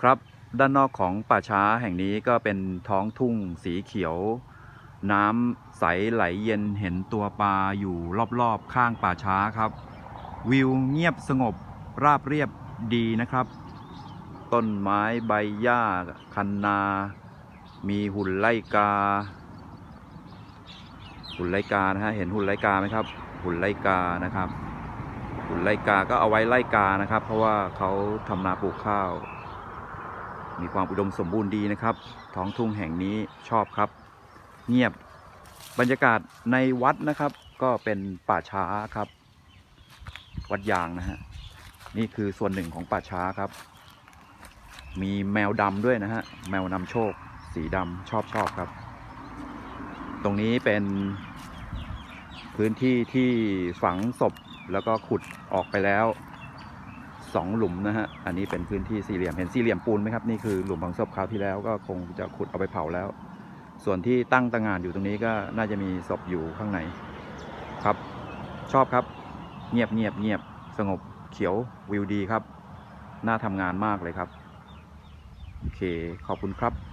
ครับด้านนอกของป่าช้าแห่งนี้ก็เป็นท้องทุ่งสีเขียว น้ำใสไหลเย็นเห็นตัวปลาอยู่รอบๆข้างป่าช้าครับ วิวเงียบสงบราบเรียบดีนะครับ ต้นไม้ใบหญ้าคันนา มีหุ่นไล่กา หุ่นไล่กานะฮะเห็นหุ่นไล่กาไหมครับ หุ่นไล่กานะครับ หุ่นไล่กาก็เอาไว้ไล่กานะครับ เพราะว่าเขาทำนาปลูกข้าว มีความอุดมสมบูรณ์ดีนะครับ ท้องทุ่งแห่งนี้ชอบครับ เงียบบรรยากาศในวัดนะครับ ก็เป็นป่าช้าครับ วัดยางนะฮะนี่คือส่วนหนึ่งของป่าช้าครับ มีแมวดำด้วยนะฮะแมวนำโชค สีดำชอบชอบครับ ตรงนี้เป็นพื้นที่ที่ฝังศพแล้วก็ขุดออกไปแล้ว สองหลุมนะฮะ อันนี้เป็นพื้นที่สี่เหลี่ยม เห็นสี่เหลี่ยมปูนไหมครับ นี่คือหลุมฝังศพคราวที่แล้วก็คงจะขุดเอาไปเผาแล้ว ส่วนที่ตั้งตางานอยู่ตรงนี้ก็น่าจะมีศพอยู่ข้างในครับ ชอบครับ เงียบเงียบเงียบ สงบ เขียว วิวดีครับ น่าทำงานมากเลยครับ โอเค ขอบคุณครับ